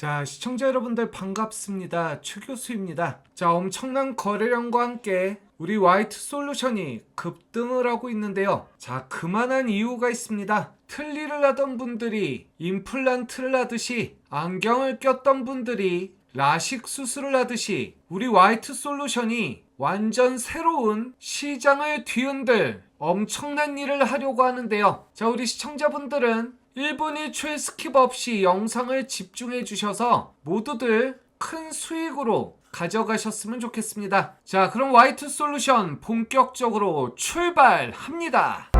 자, 시청자 여러분들 반갑습니다. 최 교수입니다. 자, 엄청난 거래량과 함께 우리 화이트 솔루션이 급등을 하고 있는데요. 자, 그만한 이유가 있습니다. 틀니를 하던 분들이 임플란트를 하듯이 안경을 꼈던 분들이 라식 수술을 하듯이 우리 화이트 솔루션이 완전 새로운 시장을 뒤흔들 엄청난 일을 하려고 하는데요. 자, 우리 시청자분들은 1분 1초의 스킵 없이 영상을 집중해 주셔서 모두들 큰 수익으로 가져가셨으면 좋겠습니다. 자, 그럼 화이트 솔루션 본격적으로 출발합니다.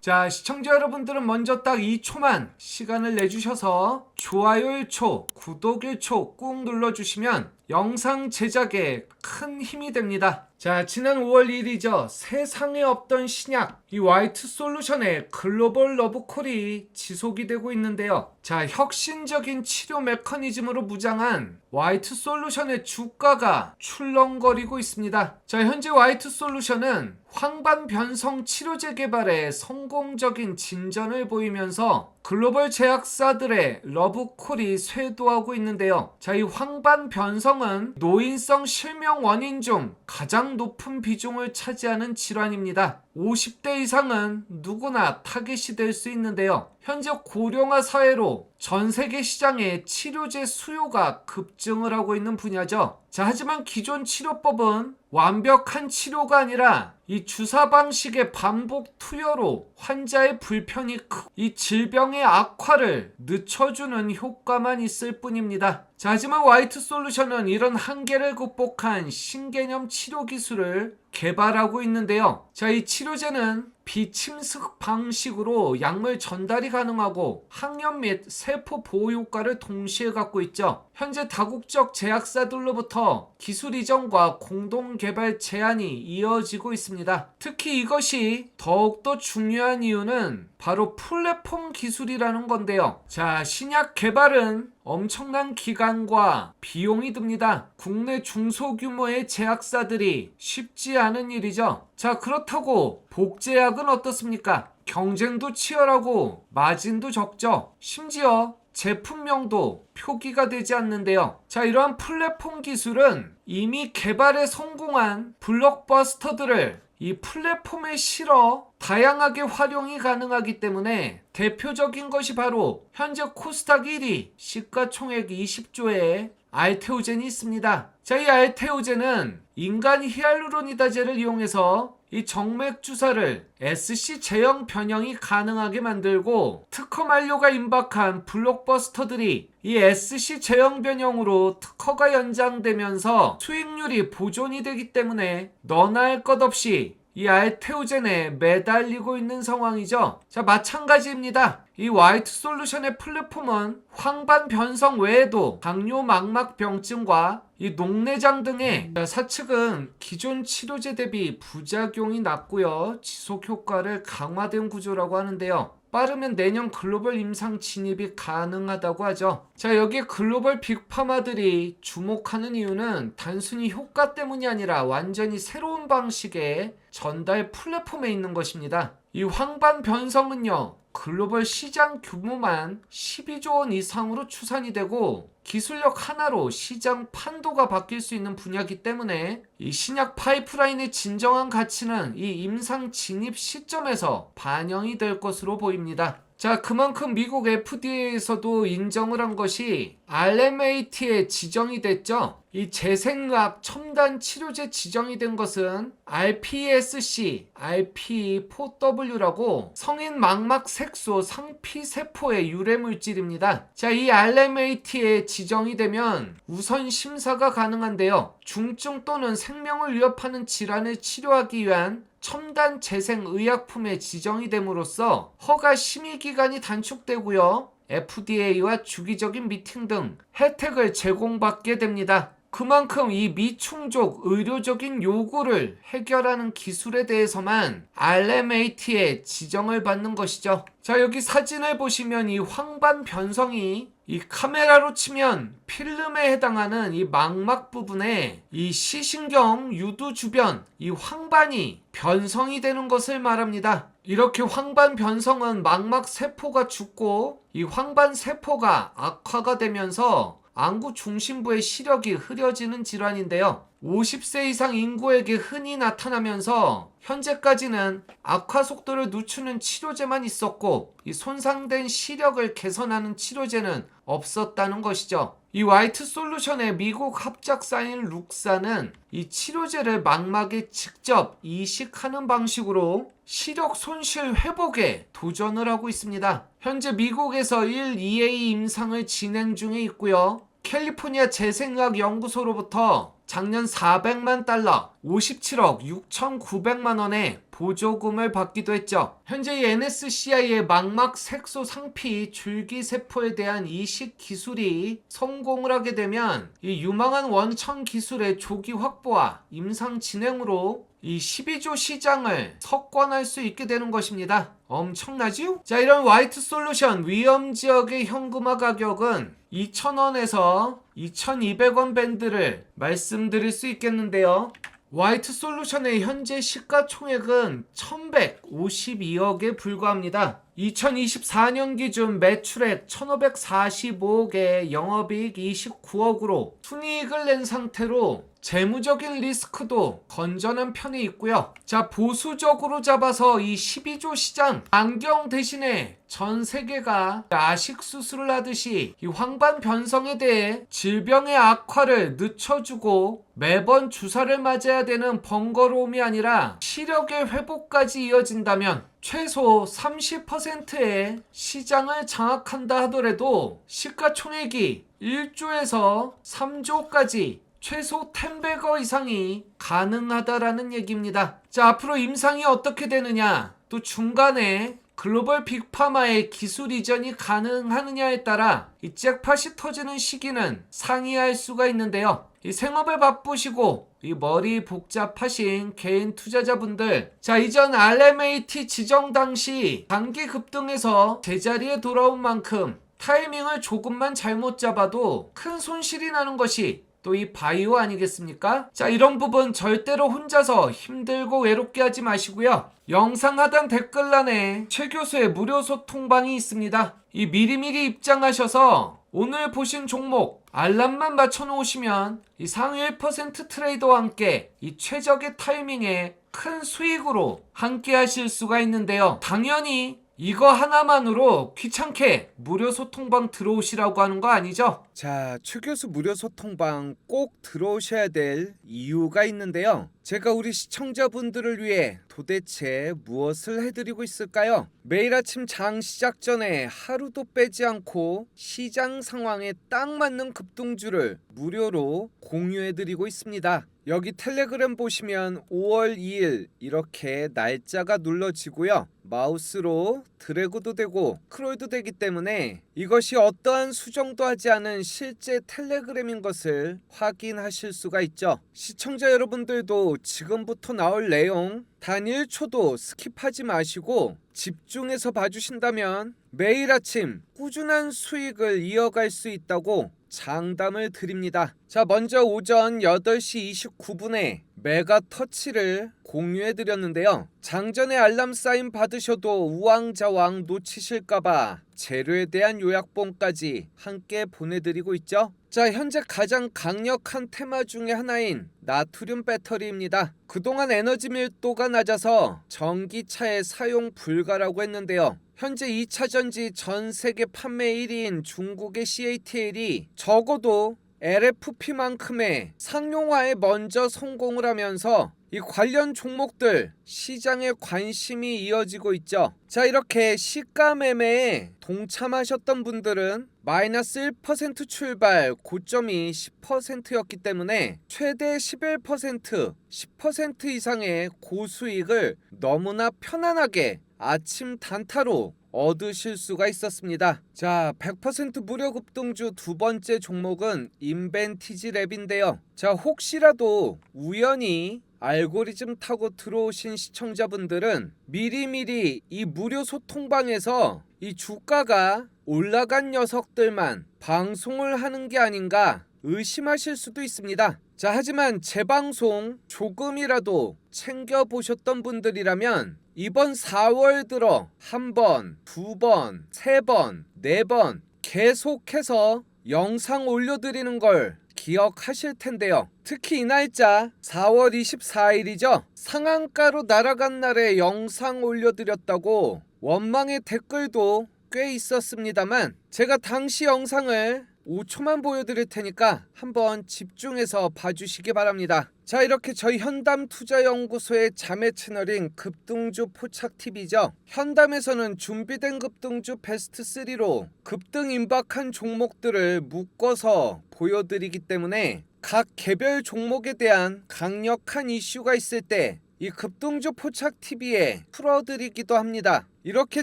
자, 시청자 여러분들은 먼저 딱 2초만 시간을 내주셔서 좋아요 1초, 구독 1초 꾹 눌러주시면 영상 제작에 큰 힘이 됩니다. 자, 지난 5월 1일이죠. 세상에 없던 신약, 이 화이트 솔루션의 글로벌 러브콜이 지속이 되고 있는데요. 자, 혁신적인 치료 메커니즘으로 무장한 화이트 솔루션의 주가가 출렁거리고 있습니다. 자, 현재 화이트 솔루션은 황반 변성 치료제 개발에 성공적인 진전을 보이면서 글로벌 제약사들의 러브콜이 쇄도하고 있는데요. 자, 이 황반 변성은 노인성 실명 원인 중 가장 높은 비중을 차지하는 질환입니다. 50대 이상은 누구나 타겟이 될 수 있는데요. 현재 고령화 사회로 전 세계 시장에 치료제 수요가 급증을 하고 있는 분야죠. 자, 하지만 기존 치료법은 완벽한 치료가 아니라 이 주사 방식의 반복 투여로 환자의 불편이 크고 이 질병의 악화를 늦춰주는 효과만 있을 뿐입니다. 자, 하지만 화이트 솔루션은 이런 한계를 극복한 신개념 치료 기술을 개발하고 있는데요. 자, 이 치료제는 비침습 방식으로 약물 전달이 가능하고 항염 및 세포 보호 효과를 동시에 갖고 있죠. 현재 다국적 제약사들로부터 기술 이전과 공동 개발 제안이 이어지고 있습니다. 특히 이것이 더욱더 중요한 이유는 바로 플랫폼 기술이라는 건데요. 자, 신약 개발은 엄청난 기간과 비용이 듭니다. 국내 중소규모의 제약사들이 쉽지 않은 일이죠. 자, 그렇다고 복제약은 어떻습니까? 경쟁도 치열하고 마진도 적죠. 심지어 제품명도 표기가 되지 않는데요. 자, 이러한 플랫폼 기술은 이미 개발에 성공한 블록버스터들을 이 플랫폼에 실어 다양하게 활용이 가능하기 때문에 대표적인 것이 바로 현재 코스닥 1위 시가총액 20조의 알테오젠이 있습니다. 자, 이 알테오젠은 인간 히알루로니다제를 이용해서 이 정맥 주사를 SC 제형 변형이 가능하게 만들고 특허 만료가 임박한 블록버스터들이 이 SC 제형 변형으로 특허가 연장되면서 수익률이 보존이 되기 때문에 너나 할 것 없이 이 알테오젠에 매달리고 있는 상황이죠. 자, 마찬가지입니다. 이 화이트 솔루션의 플랫폼은 황반 변성 외에도 당뇨 망막 병증과 이 녹내장 등의 사측은 기존 치료제 대비 부작용이 낮고요. 지속 효과를 강화된 구조라고 하는데요. 빠르면 내년 글로벌 임상 진입이 가능하다고 하죠. 자, 여기에 글로벌 빅파마들이 주목하는 이유는 단순히 효과 때문이 아니라 완전히 새로운 방식의 전달 플랫폼에 있는 것입니다. 이 황반 변성은요, 글로벌 시장 규모만 12조 원 이상으로 추산이 되고 기술력 하나로 시장 판도가 바뀔 수 있는 분야이기 때문에 이 신약 파이프라인의 진정한 가치는 이 임상 진입 시점에서 반영이 될 것으로 보입니다. 자, 그만큼 미국 FDA에서도 인정을 한 것이 RMAT에 지정이 됐죠. 이 재생학 첨단 치료제 지정이 된 것은 RPSC, RP4W라고 성인 망막 색소 상피 세포의 유래 물질입니다. 자, 이 RMAT에 지정이 되면 우선 심사가 가능한데요. 중증 또는 생명을 위협하는 질환을 치료하기 위한 첨단 재생 의약품에 지정이 됨으로써 허가 심의 기간이 단축되고요. FDA와 주기적인 미팅 등 혜택을 제공받게 됩니다. 그만큼 이 미충족 의료적인 요구를 해결하는 기술에 대해서만 RMAT에 지정을 받는 것이죠. 자, 여기 사진을 보시면 이 황반 변성이 이 카메라로 치면 필름에 해당하는 이 망막 부분에 이 시신경 유두 주변 이 황반이 변성이 되는 것을 말합니다. 이렇게 황반 변성은 망막 세포가 죽고 이 황반 세포가 악화가 되면서 안구 중심부의 시력이 흐려지는 질환인데요. 50세 이상 인구에게 흔히 나타나면서 현재까지는 악화 속도를 늦추는 치료제만 있었고 이 손상된 시력을 개선하는 치료제는 없었다는 것이죠. 이 화이트 솔루션의 미국 합작사인 룩사는 이 치료제를 망막에 직접 이식하는 방식으로 시력 손실 회복에 도전을 하고 있습니다. 현재 미국에서 1, 2A 임상을 진행 중에 있고요. 캘리포니아 재생의학 연구소로부터 작년 400만 달러, 57억 6,900만 원의 보조금을 받기도 했죠. 현재 이 NSCI의 망막 색소 상피 줄기 세포에 대한 이식 기술이 성공을 하게 되면 이 유망한 원천 기술의 조기 확보와 임상 진행으로 이 12조 시장을 석권할 수 있게 되는 것입니다. 엄청나지요? 자, 이런 화이트 솔루션 위험 지역의 현금화 가격은 2,000원에서 2,200원 밴드를 말씀드릴 수 있겠는데요. 화이트 솔루션의 현재 시가총액은 1152억에 불과합니다. 2024년 기준 매출액 1545억에 영업이익 29억으로 순이익을 낸 상태로 재무적인 리스크도 건전한 편에 있고요. 자, 보수적으로 잡아서 이 12조 시장 안경 대신에 전 세계가 아식 수술을 하듯이 이 황반 변성에 대해 질병의 악화를 늦춰주고 매번 주사를 맞아야 되는 번거로움이 아니라 시력의 회복까지 이어진다면 최소 30%의 시장을 장악한다 하더라도 시가총액이 1조에서 3조까지 최소 10배거 이상이 가능하다라는 얘기입니다. 자, 앞으로 임상이 어떻게 되느냐, 또 중간에 글로벌 빅파마의 기술 이전이 가능하느냐에 따라 이 잭팟이 터지는 시기는 상이할 수가 있는데요. 이 생업에 바쁘시고 이 머리 복잡하신 개인 투자자분들 자 이전 RMAT 지정 당시 단기 급등에서 제자리에 돌아온 만큼 타이밍을 조금만 잘못 잡아도 큰 손실이 나는 것이 또 이 바이오 아니겠습니까? 자, 이런 부분 절대로 혼자서 힘들고 외롭게 하지 마시고요. 영상 하단 댓글란에 최 교수의 무료 소통방이 있습니다. 이 미리미리 입장하셔서 오늘 보신 종목 알람만 맞춰 놓으시면 이 상위 1% 트레이더와 함께 이 최적의 타이밍에 큰 수익으로 함께 하실 수가 있는데요. 당연히 이거 하나만으로 귀찮게 무료 소통방 들어오시라고 하는 거 아니죠? 자, 최 교수 무료 소통방 꼭 들어오셔야 될 이유가 있는데요. 제가 우리 시청자분들을 위해 도대체 무엇을 해드리고 있을까요? 매일 아침 장 시작 전에 하루도 빼지 않고 시장 상황에 딱 맞는 급등주를 무료로 공유해드리고 있습니다. 여기 텔레그램 보시면 5월 2일 이렇게 날짜가 눌러지고요. 마우스로 드래그도 되고 크롤도 되기 때문에 이것이 어떠한 수정도 하지 않은 실제 텔레그램인 것을 확인하실 수가 있죠. 시청자 여러분들도 지금부터 나올 내용 단 1초도 스킵하지 마시고 집중해서 봐주신다면 매일 아침 꾸준한 수익을 이어갈 수 있다고 장담을 드립니다. 자, 먼저 오전 8시 29분에 메가 터치를 공유해 드렸는데요. 장전에 알람 사인 받으셔도 우왕좌왕 놓치실까봐 재료에 대한 요약본까지 함께 보내드리고 있죠. 자, 현재 가장 강력한 테마 중의 하나인 나트륨 배터리입니다. 그동안 에너지 밀도가 낮아서 전기차에 사용 불가라고 했는데요. 현재 2차 전지 전 세계 판매 1위인 중국의 CATL이 적어도 LFP만큼의 상용화에 먼저 성공을 하면서 이 관련 종목들 시장에 관심이 이어지고 있죠. 자, 이렇게 시가 매매에 동참하셨던 분들은 마이너스 1% 출발 고점이 10%였기 때문에 최대 11% 10% 이상의 고수익을 너무나 편안하게 아침 단타로 얻으실 수가 있었습니다. 자, 100% 무료 급등주 두 번째 종목은 인벤티지 랩인데요. 자, 혹시라도 우연히 알고리즘 타고 들어오신 시청자분들은 미리미리 이 무료 소통방에서 이 주가가 올라간 녀석들만 방송을 하는 게 아닌가 의심하실 수도 있습니다. 자, 하지만 제 방송 조금이라도 챙겨보셨던 분들이라면 이번 4월 들어 한 번, 두 번, 세 번, 네 번 계속해서 영상 올려드리는 걸 기억하실 텐데요. 특히 이 날짜 4월 24일이죠. 상한가로 날아간 날에 영상 올려드렸다고 원망의 댓글도 꽤 있었습니다만 제가 당시 영상을 5초만 보여드릴 테니까 한번 집중해서 봐주시기 바랍니다. 자 이렇게 저희 현담 투자연구소의 자매 채널인 급등주 포착TV죠. 현담에서는 준비된 급등주 베스트 3로 급등 임박한 종목들을 묶어서 보여드리기 때문에 각 개별 종목에 대한 강력한 이슈가 있을 때이 급등주 포착 TV에 풀어드리기도 합니다. 이렇게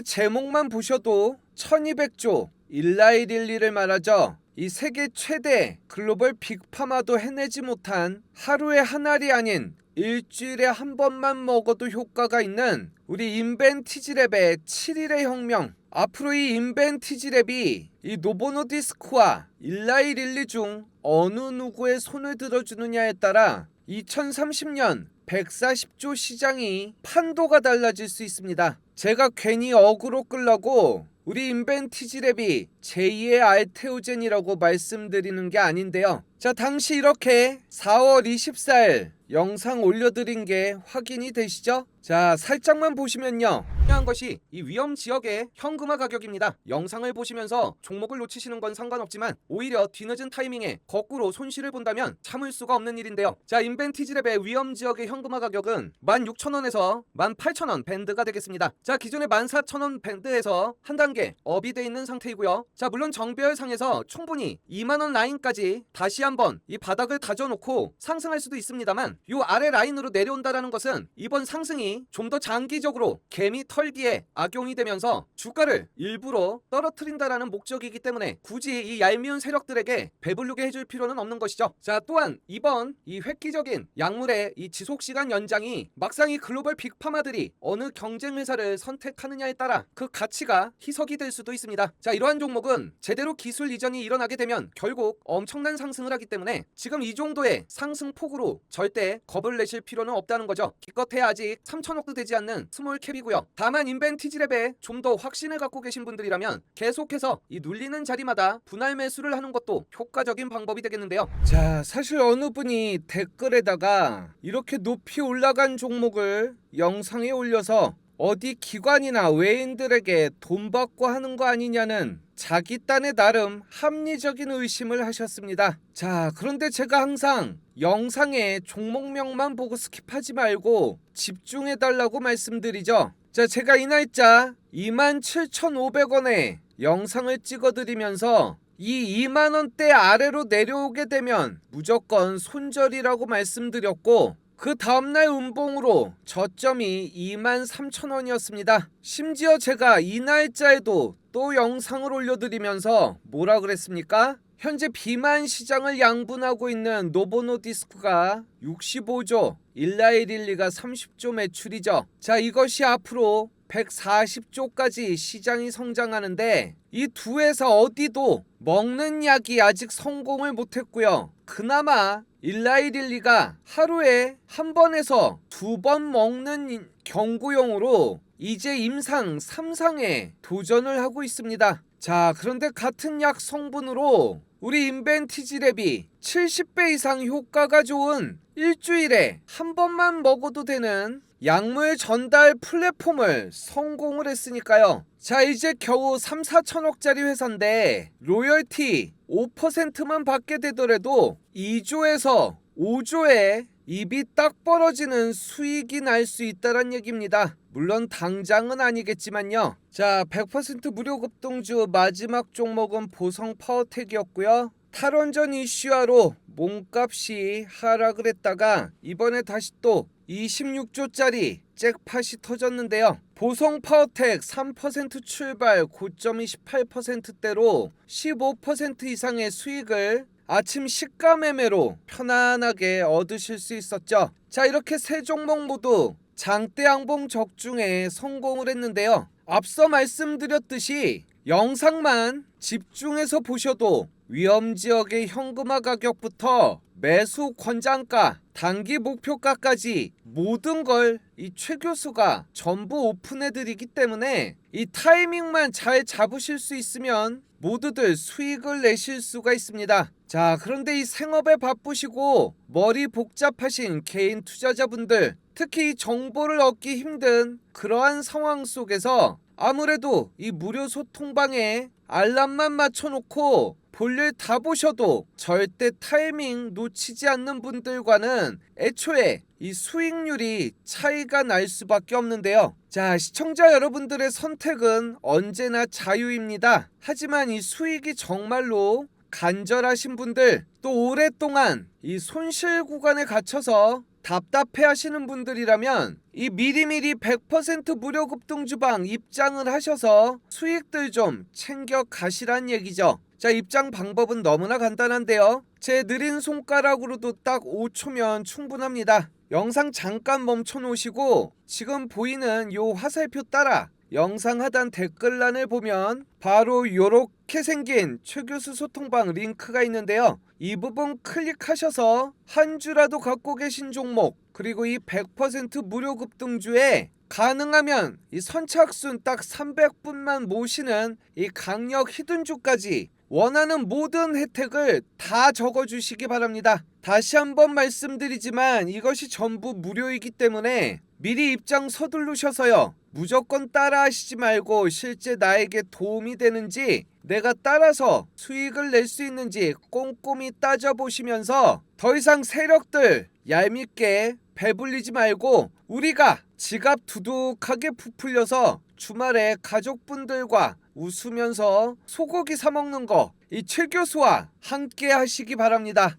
제목만 보셔도 1200조 일라이릴리를 말하죠. 이 세계 최대 글로벌 빅파마도 해내지 못한 하루에 한 알이 아닌 일주일에 한 번만 먹어도 효과가 있는 우리 인벤티지랩의 7일의 혁명 앞으로 이 인벤티지랩이 이 노보노디스크와 일라이릴리 중 어느 누구의 손을 들어주느냐에 따라 2030년 140조 시장이 판도가 달라질 수 있습니다. 제가 괜히 어그로 끌라고 우리 인벤티지랩이 제2의 알테오젠이라고 말씀드리는 게 아닌데요. 자, 당시 이렇게 4월 24일 영상 올려드린 게 확인이 되시죠? 자, 살짝만 보시면요. 중요한 것이 이 위험 지역의 현금화 가격입니다. 영상을 보시면서 종목을 놓치시는 건 상관없지만 오히려 뒤늦은 타이밍에 거꾸로 손실을 본다면 참을 수가 없는 일인데요. 자, 인벤티지랩의 위험 지역의 현금화 가격은 16,000원에서 18,000원 밴드가 되겠습니다. 자, 기존의 14,000원 밴드에서 한 단계 업이 돼 있는 상태이고요. 자, 물론 정배열상에서 충분히 2만 원 라인까지 다시 한번 이 바닥을 다져놓고 상승할 수도 있습니다만 이 아래 라인으로 내려온다라는 것은 이번 상승이 좀 더 장기적으로 개미 털기에 악용이 되면서 주가를 일부러 떨어뜨린다라는 목적이기 때문에 굳이 이 얄미운 세력들에게 배부르게 해줄 필요는 없는 것이죠. 자, 또한 이번 이 획기적인 약물의 이 지속 시간 연장이 막상 이 글로벌 빅파마들이 어느 경쟁 회사를 선택하느냐에 따라 그 가치가 희석이 될 수도 있습니다. 자, 이러한 종목은 제대로 기술 이전이 일어나게 되면 결국 엄청난 상승을 하기 때문에 지금 이 정도의 상승 폭으로 절대 겁을 내실 필요는 없다는 거죠. 기껏해 아직 3천억도 되지 않는 스몰 캡이고요. 다만 인벤티지 랩에 좀 더 확신을 갖고 계신 분들이라면 계속해서 이 눌리는 자리마다 분할 매수를 하는 것도 효과적인 방법이 되겠는데요. 자, 사실 어느 분이 댓글에다가 이렇게 높이 올라간 종목을 영상에 올려서 어디 기관이나 외인들에게 돈 받고 하는 거 아니냐는 자기 딴에 나름 합리적인 의심을 하셨습니다. 자, 그런데 제가 항상 영상에 종목명만 보고 스킵하지 말고 집중해 달라고 말씀드리죠. 자, 제가 이 날짜 27,500원에 영상을 찍어 드리면서 이 2만 원대 아래로 내려오게 되면 무조건 손절이라고 말씀드렸고 그 다음날 운봉으로 저점이 2만 3천 원이었습니다. 심지어 제가 이 날짜에도 또 영상을 올려드리면서 뭐라 그랬습니까? 현재 비만 시장을 양분하고 있는 노보노디스크가 65조, 일라이릴리가 30조 매출이죠. 자, 이것이 앞으로 140조까지 시장이 성장하는데 이 두 회사 어디도 먹는 약이 아직 성공을 못했고요. 그나마 일라이릴리가 하루에 한 번에서 두 번 먹는 경구용으로 이제 임상 3상에 도전을 하고 있습니다. 자, 그런데 같은 약 성분으로 우리 인벤티지랩이 70배 이상 효과가 좋은 일주일에 한 번만 먹어도 되는 약물 전달 플랫폼을 성공을 했으니까요. 자, 이제 겨우 3, 4천억짜리 회사인데 로열티 5%만 받게 되더라도 2조에서 5조에 입이 딱 벌어지는 수익이 날 수 있다란 얘기입니다. 물론 당장은 아니겠지만요. 자, 100% 무료 급등주 마지막 종목은 보성 파워텍이었고요. 탈원전 이슈화로 몸값이 하락을 했다가 이번에 다시 또 26조짜리 잭팟이 터졌는데요. 보성 파워텍 3% 출발 고점이 18%대로 15% 이상의 수익을 아침 시가 매매로 편안하게 얻으실 수 있었죠. 자, 이렇게 세 종목 모두 장대 양봉 적중에 성공을 했는데요. 앞서 말씀드렸듯이 영상만 집중해서 보셔도 위험 지역의 현금화 가격부터 매수 권장가, 단기 목표가까지 모든 걸 이 최 교수가 전부 오픈해 드리기 때문에 이 타이밍만 잘 잡으실 수 있으면 모두들 수익을 내실 수가 있습니다. 자, 그런데 이 생업에 바쁘시고 머리 복잡하신 개인 투자자분들, 특히 이 정보를 얻기 힘든 그러한 상황 속에서 아무래도 이 무료 소통방에 알람만 맞춰놓고 볼일 다 보셔도 절대 타이밍 놓치지 않는 분들과는 애초에 이 수익률이 차이가 날 수밖에 없는데요. 자, 시청자 여러분들의 선택은 언제나 자유입니다. 하지만 이 수익이 정말로 간절하신 분들 또 오랫동안 이 손실 구간에 갇혀서 답답해 하시는 분들이라면 이 미리미리 100% 무료 급등 주방 입장을 하셔서 수익들 좀 챙겨 가시란 얘기죠. 자, 입장 방법은 너무나 간단한데요. 제 느린 손가락으로도 딱 5초면 충분합니다. 영상 잠깐 멈춰 놓으시고 지금 보이는 요 화살표 따라 영상 하단 댓글란을 보면 바로 요렇게 생긴 최 교수 소통방 링크가 있는데요. 이 부분 클릭하셔서 한 주라도 갖고 계신 종목 그리고 이 100% 무료 급등주에 가능하면 이 선착순 딱 300분만 모시는 이 강력 히든주까지 원하는 모든 혜택을 다 적어주시기 바랍니다. 다시 한번 말씀드리지만 이것이 전부 무료이기 때문에 미리 입장 서두르셔서요. 무조건 따라 하시지 말고 실제 나에게 도움이 되는지 내가 따라서 수익을 낼 수 있는지 꼼꼼히 따져보시면서 더 이상 세력들 얄밉게 배불리지 말고 우리가 지갑 두둑하게 부풀려서 주말에 가족분들과 웃으면서 소고기 사 먹는 거 이 최 교수와 함께 하시기 바랍니다.